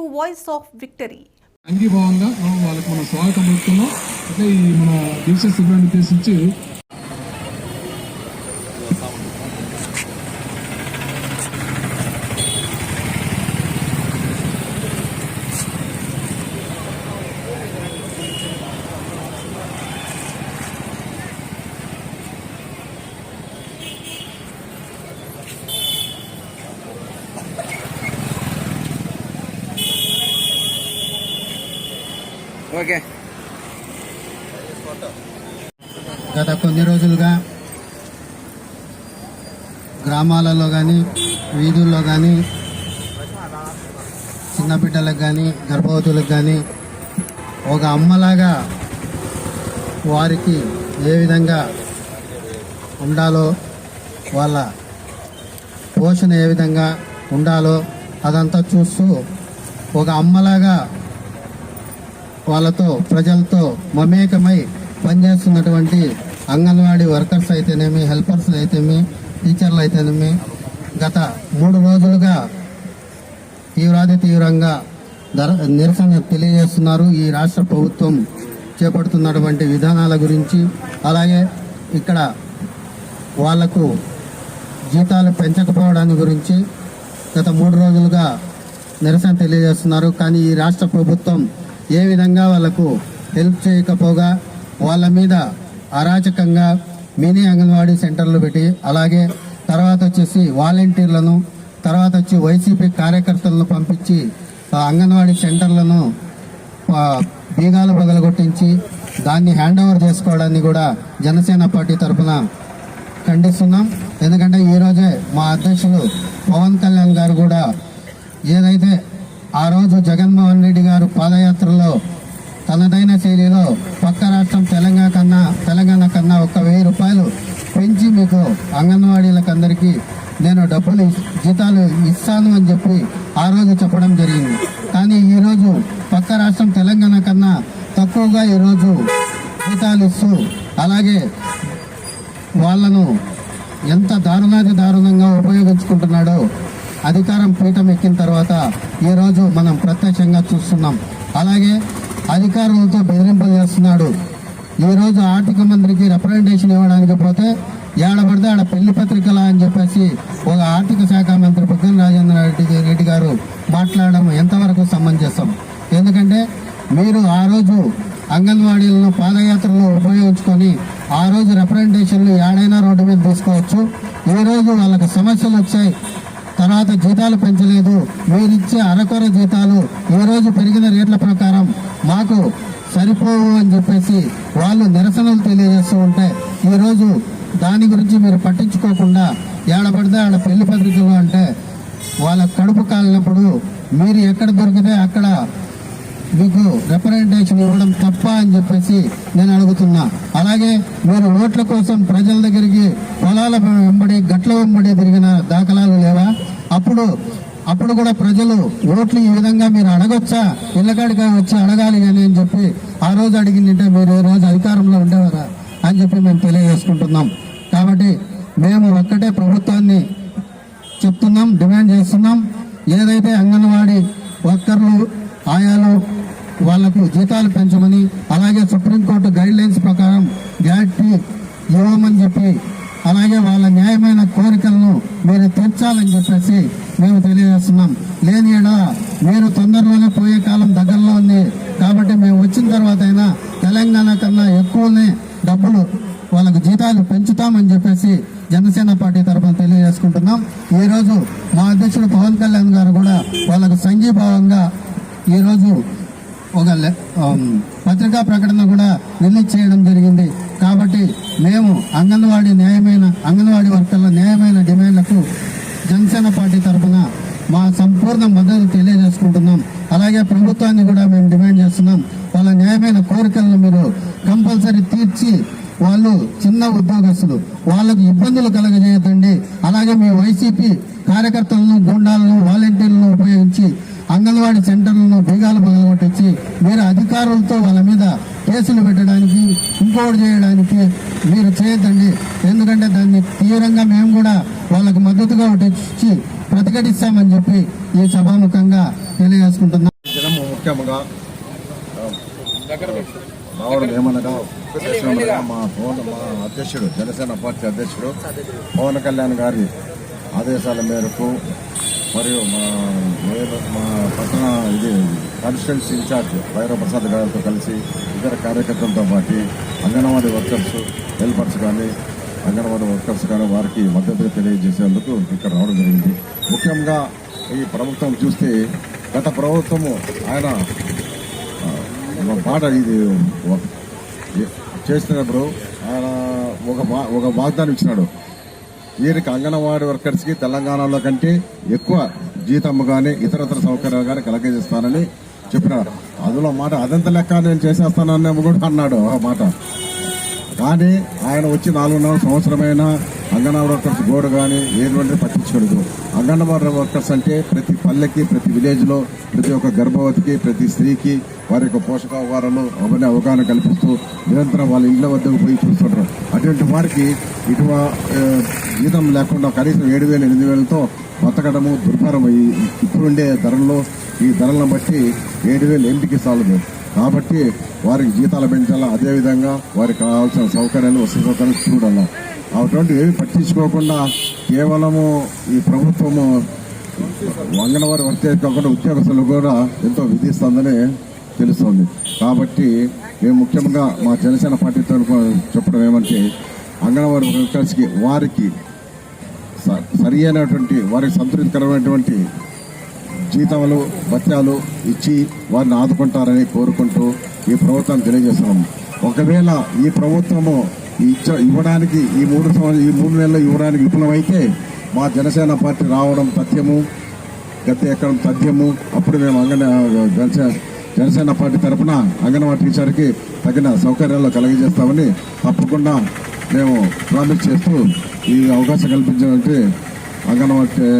to voice of victory అంగీభావంగా మనం వాళ్ళకి మనం స్వాగతం పలుకుతున్నాం. అంటే ఈ మన దీక్ష సిబ్బంది ఉద్దేశించి ఓకే. గత కొన్ని రోజులుగా గ్రామాలలో కానీ వీధుల్లో కానీ చిన్న బిడ్డలకు కానీ గర్భవతులకు కానీ ఒక అమ్మలాగా వారికి ఏ విధంగా ఉండాలో వాళ్ళ పోషణ ఏ విధంగా ఉండాలో అదంతా చూస్తూ ఒక అమ్మలాగా వాళ్ళతో ప్రజలతో మమేకమై పనిచేస్తున్నటువంటి అంగన్వాడీ వర్కర్స్ అయితేనేమి హెల్పర్స్ అయితేమి టీచర్లు అయితేనేమి గత మూడు రోజులుగా తీవ్రాది తీవ్రంగా ధర నిరసన తెలియజేస్తున్నారు. ఈ రాష్ట్ర ప్రభుత్వం చేపడుతున్నటువంటి విధానాల గురించి అలాగే ఇక్కడ వాళ్ళకు జీతాలు పెంచకపోవడాన్ని గురించి గత మూడు రోజులుగా నిరసన తెలియజేస్తున్నారు. కానీ ఈ రాష్ట్ర ప్రభుత్వం ఏ విధంగా వాళ్ళకు హెల్ప్ చేయకపోగా వాళ్ళ మీద అరాచకంగా మినీ అంగన్వాడీ సెంటర్లు పెట్టి అలాగే తర్వాత వచ్చేసి వాలంటీర్లను తర్వాత వచ్చి వైసీపీ కార్యకర్తలను పంపించి అంగన్వాడీ సెంటర్లను బీగాలు పగలగొట్టించి దాన్ని హ్యాండ్ ఓవర్ చేసుకోవడాన్ని కూడా జనసేన పార్టీ తరఫున ఖండిస్తున్నాం. ఎందుకంటే ఈరోజే మా అధ్యక్షులు పవన్ కళ్యాణ్ గారు కూడా ఏదైతే ఆ రోజు జగన్మోహన్ రెడ్డి గారు పాదయాత్రలో తనదైన శైలిలో పక్క రాష్ట్రం తెలంగాణ కన్నా తెలంగాణ కన్నా ఒక వెయ్యి రూపాయలు పెంచి మీకు అంగన్వాడీలకు అందరికీ నేను డబ్బులు జీతాలు ఇస్తాను అని చెప్పి ఆ రోజు చెప్పడం జరిగింది. కానీ ఈరోజు పక్క రాష్ట్రం తెలంగాణ కన్నా తక్కువగా ఈరోజు జీతాలు ఇస్తూ అలాగే వాళ్ళను ఎంత దారుణాది దారుణంగా ఉపయోగించుకుంటున్నాడో అధికారం పీఠం ఎక్కిన తర్వాత ఈరోజు మనం ప్రత్యక్షంగా చూస్తున్నాం. అలాగే అధికారులతో బెదిరింపులు చేస్తున్నాడు ఈరోజు ఆర్థిక మంత్రికి రిప్రజెంటేషన్ ఇవ్వడానికి పోతే ఏడబడితే ఆడ పెళ్ళి పత్రికలా అని చెప్పేసి ఒక ఆర్థిక శాఖ మంత్రి బుగ్గన రాజేంద్ర రెడ్డి రెడ్డి గారు మాట్లాడడం ఎంతవరకు సమంజసం? ఎందుకంటే మీరు ఆ రోజు అంగన్వాడీలను పాదయాత్రలో ఉపయోగించుకొని ఆ రోజు రిప్రజెంటేషన్లు ఏడైనా రోడ్డు మీద తీసుకోవచ్చు. ఈరోజు వాళ్ళకి సమస్యలు వచ్చాయి. తర్వాత జీతాలు పెంచలేదు. మీరిచ్చే అరకొర జీతాలు ఈ రోజు పెరిగిన రేట్ల ప్రకారం మాకు సరిపోవు అని చెప్పేసి వాళ్ళు నిరసనలు తెలియజేస్తూ ఉంటే ఈరోజు దాని గురించి మీరు పట్టించుకోకుండా ఏడబడితే ఆడ పెళ్ళి పత్రికలు అంటే వాళ్ళ కడుపు కాలినప్పుడు మీరు ఎక్కడ దొరికితే అక్కడ మీకు రిప్రజెంటేషన్ ఇవ్వడం తప్ప అని చెప్పేసి నేను అడుగుతున్నా. అలాగే మీరు ఓట్ల కోసం ప్రజల దగ్గరికి పొలాల వెంబడి గట్ల వెంబడి తిరిగిన దాఖలాలు లేవా? అప్పుడు అప్పుడు కూడా ప్రజలు ఓట్లు ఈ విధంగా మీరు అడగొచ్చా? ఇళ్ళకాడిగా వచ్చి అడగాలి కానీ అని చెప్పి ఆ రోజు అడిగిందంటే మీరు ఈ రోజు అధికారంలో ఉండేవారా అని చెప్పి మేము తెలియజేసుకుంటున్నాం. కాబట్టి మేము ఒక్కటే ప్రభుత్వాన్ని చెప్తున్నాం డిమాండ్ చేస్తున్నాం. ఏదైతే అంగన్వాడీ వర్కర్లు ఆయాలు వాళ్ళకు జీతాలు పెంచమని అలాగే సుప్రీంకోర్టు గైడ్ లైన్స్ ప్రకారం గ్యారంటీ ఇవ్వమని చెప్పి అలాగే వాళ్ళ న్యాయమైన కోరికలను మీరు తీర్చాలని చెప్పేసి మేము తెలియజేస్తున్నాం. లేని మీరు తొందరలోనే పోయే కాలం దగ్గరలో ఉంది. కాబట్టి మేము వచ్చిన తర్వాత అయినా తెలంగాణ కన్నా ఎక్కువనే డబ్బులు వాళ్ళకు జీతాలు పెంచుతామని చెప్పేసి జనసేన పార్టీ తరఫున తెలియజేసుకుంటున్నాం. ఈరోజు మా అధ్యక్షుడు పవన్ కళ్యాణ్ గారు కూడా వాళ్ళకు సంఘీభావంగా ఈరోజు ఒక పత్రికా ప్రకటన కూడా రిలీజ్ చేయడం జరిగింది. కాబట్టి మేము అంగన్వాడీ న్యాయమైన అంగన్వాడీ వర్కర్ల న్యాయమైన డిమాండ్లకు జనసేన పార్టీ తరఫున మా సంపూర్ణ మద్దతు తెలియజేసుకుంటున్నాం. అలాగే ప్రభుత్వాన్ని కూడా మేము డిమాండ్ చేస్తున్నాం. వాళ్ళ న్యాయమైన కోరికలను మీరు కంపల్సరీ తీర్చి వాళ్ళు చిన్న ఉద్యోగస్తులు వాళ్ళకు ఇబ్బందులు కలగజేయద్దండి అలాగే మీ వైసీపీ కార్యకర్తలను గుండాలను వాలంటీర్లను ఉపయోగించి అంగన్వాడీ సెంటర్లను బీగాలు పగలగొట్టించి మీరు అధికారులతో వాళ్ళ మీద కేసులు పెట్టడానికి ఇంకోటి చేయడానికి మీరు చేయొద్దండి. ఎందుకంటే దాన్ని తీవ్రంగా మేము కూడా వాళ్ళకు మద్దతుగా ఒకటి ప్రతిఘటిస్తామని చెప్పి ఈ సభాముఖంగా తెలియజేసుకుంటున్నాం. ముఖ్యంగా రావడం ఏమనగా మా పవన్ మా అధ్యక్షుడు జనసేన పార్టీ అధ్యక్షుడు పవన్ కళ్యాణ్ గారి ఆదేశాల మేరకు మరియు మా మా పట్టణ ఇది కాన్స్టిట్యున్సీ ఇన్ఛార్జ్ భైరవ ప్రసాద్ గారితో కలిసి ఇతర కార్యకర్తలతో పాటు అంగన్వాడీ వర్కర్స్ హెల్పర్స్ కానీ అంగన్వాడీ వర్కర్స్ కానీ వారికి మద్దతు తెలియజేసేందుకు ఇక్కడ రావడం జరిగింది. ముఖ్యంగా ఈ ప్రభుత్వం చూస్తే గత ప్రభుత్వము ఆయన ఒక పాట ఇది చేస్తున్నప్పుడు ఆయన ఒక ఒక వాగ్దానం ఇచ్చినాడు. వీరికి అంగన్వాడీ వర్కర్స్కి తెలంగాణలో కంటే ఎక్కువ జీతం కానీ ఇతరతర సౌకర్యాలు కానీ కలగజేస్తానని చెప్పినాడు అందులో మాట అదంత లెక్క నేను చేసేస్తానని కూడా అన్నాడు ఆ మాట. కానీ ఆయన వచ్చి నాలుగున్నర సంవత్సరమైన అంగన్వాడీ వర్కర్స్ గోడ కానీ ఏటువంటి పట్టించుకోలేదు. అంగన్వాడీ వర్కర్స్ అంటే ప్రతి పల్లెకి ప్రతి విలేజ్లో ప్రతి ఒక్క గర్భవతికి ప్రతి స్త్రీకి వారి యొక్క పోషకాహారాలు అవన్నీ అవగాహన కల్పిస్తూ నిరంతరం వాళ్ళ ఇళ్ళ వద్దకు పోయి చూస్తుంటారు. అటువంటి వారికి ఇటువ జీతం లేకుండా కనీసం ఏడు వేల ఎనిమిది వేలతో బతకడము దుర్భరం. అయ్యి ఇప్పుడుండే ధరల్లో ఈ ధరలను బట్టి ఏడు వేలు ఎంపిక చాలదు కాబట్టి వారికి జీతాలు పెంచాలా? అదేవిధంగా వారికి కావాల్సిన సౌకర్యాలు వసతి సౌకర్యాలు చూడాలా? అటువంటి ఏమి పట్టించుకోకుండా కేవలము ఈ ప్రభుత్వము అంగన్వాడీ వర్క్ కాకుండా ఉద్యోగస్తులు కూడా ఎంతో విధిస్తుందని తెలుస్తోంది. కాబట్టి మేము ముఖ్యంగా మా జనసేన పార్టీ తరఫున చెప్పడం ఏమంటే అంగన్వాడీ వర్కర్స్కి వారికి స- సరి అయినటువంటి వారికి సంతృప్తికరమైనటువంటి జీతాలు భత్యాలు ఇచ్చి వారిని ఆదుకుంటారని కోరుకుంటూ ఈ ప్రభుత్వం తెలియజేస్తున్నాం. ఒకవేళ ఈ ప్రభుత్వము ఇచ్చ ఇవ్వడానికి ఈ మూడు సంవత్సరం ఈ మూడు నెలలు ఇవ్వడానికి విఫలమైతే మా జనసేన పార్టీ రావడం తథ్యము గత ఎక్కడం తథ్యము. అప్పుడు మేము అంగన జనసేన జనసేన పార్టీ తరఫున అంగన్వాడీ టీచర్కి తగిన సౌకర్యాలు కలిగజేస్తామని తప్పకుండా మేము ప్రామిస్ చేస్తూ ఈ అవకాశం కల్పించినటువంటి అంగన్వాడీ